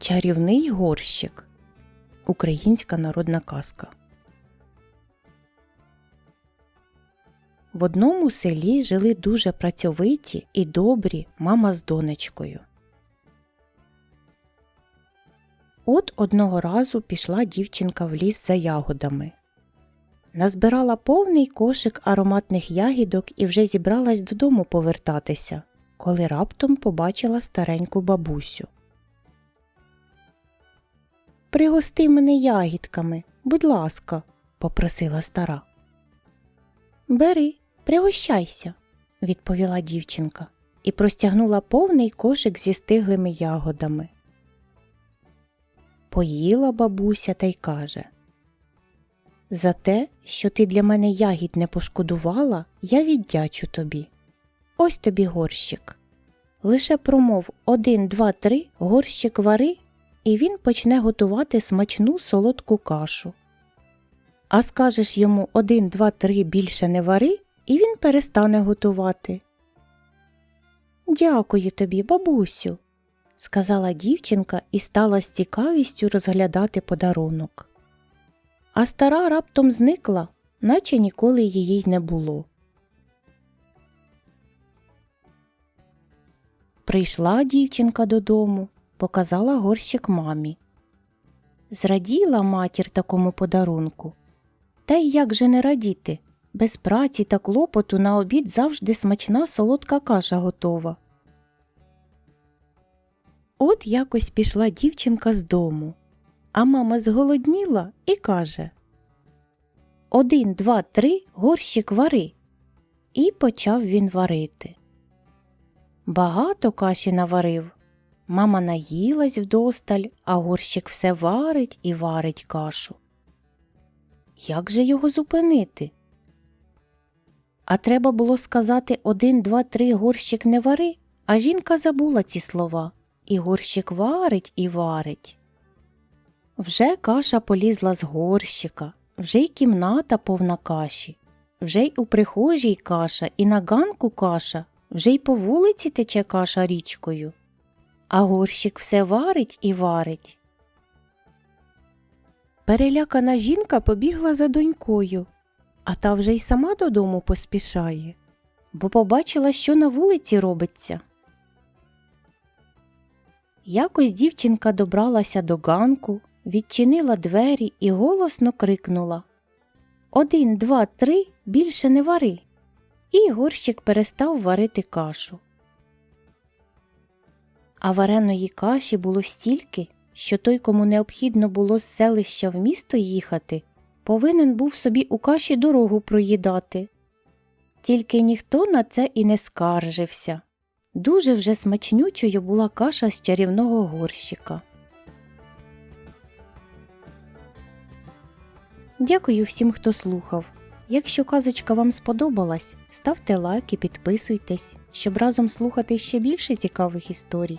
Чарівний горщик. Українська народна казка. В одному селі жили дуже працьовиті і добрі мама з донечкою. От одного разу пішла дівчинка в ліс за ягодами. Назбирала повний кошик ароматних ягідок і вже зібралась додому повертатися, коли раптом побачила стареньку бабусю. Пригости мене ягідками, будь ласка, попросила стара. Бери, пригощайся, відповіла дівчинка і простягнула повний кошик зі стиглими ягодами. Поїла бабуся та й каже За те, що ти для мене ягід не пошкодувала, я віддячу тобі. Ось тобі горщик. Лише промов один, два, три, горщик вари, і він почне готувати смачну солодку кашу. А скажеш йому один, два, три більше не вари, і він перестане готувати. Дякую тобі, бабусю, сказала дівчинка і стала з цікавістю розглядати подарунок. А стара раптом зникла, наче ніколи її й не було. Прийшла дівчинка додому, показала горщик мамі. Зраділа матір такому подарунку. Та й як же не радіти? Без праці та клопоту на обід завжди смачна солодка каша готова. От якось пішла дівчинка з дому, а мама зголодніла і каже Один, два, три, горщик вари. І почав він варити. Багато каші наварив. Мама наїлась вдосталь, а горщик все варить і варить кашу. Як же його зупинити? А треба було сказати один, два, три горщик не вари, а жінка забула ці слова, і горщик варить і варить. Вже каша полізла з горщика, вже й кімната повна каші, вже й у прихожій каша, і на ганку каша, вже й по вулиці тече каша річкою. А горщик все варить і варить. Перелякана жінка побігла за донькою, а та вже й сама додому поспішає, бо побачила, що на вулиці робиться. Якось дівчинка добралася до ганку, відчинила двері і голосно крикнула Один, два, три, більше не вари. І горщик перестав варити кашу. А вареної каші було стільки, що той, кому необхідно було з селища в місто їхати, повинен був собі у каші дорогу проїдати. Тільки ніхто на це і не скаржився. Дуже вже смачнючою була каша з чарівного горщика. Дякую всім, хто слухав. Якщо казочка вам сподобалась, ставте лайк і підписуйтесь, щоб разом слухати ще більше цікавих історій.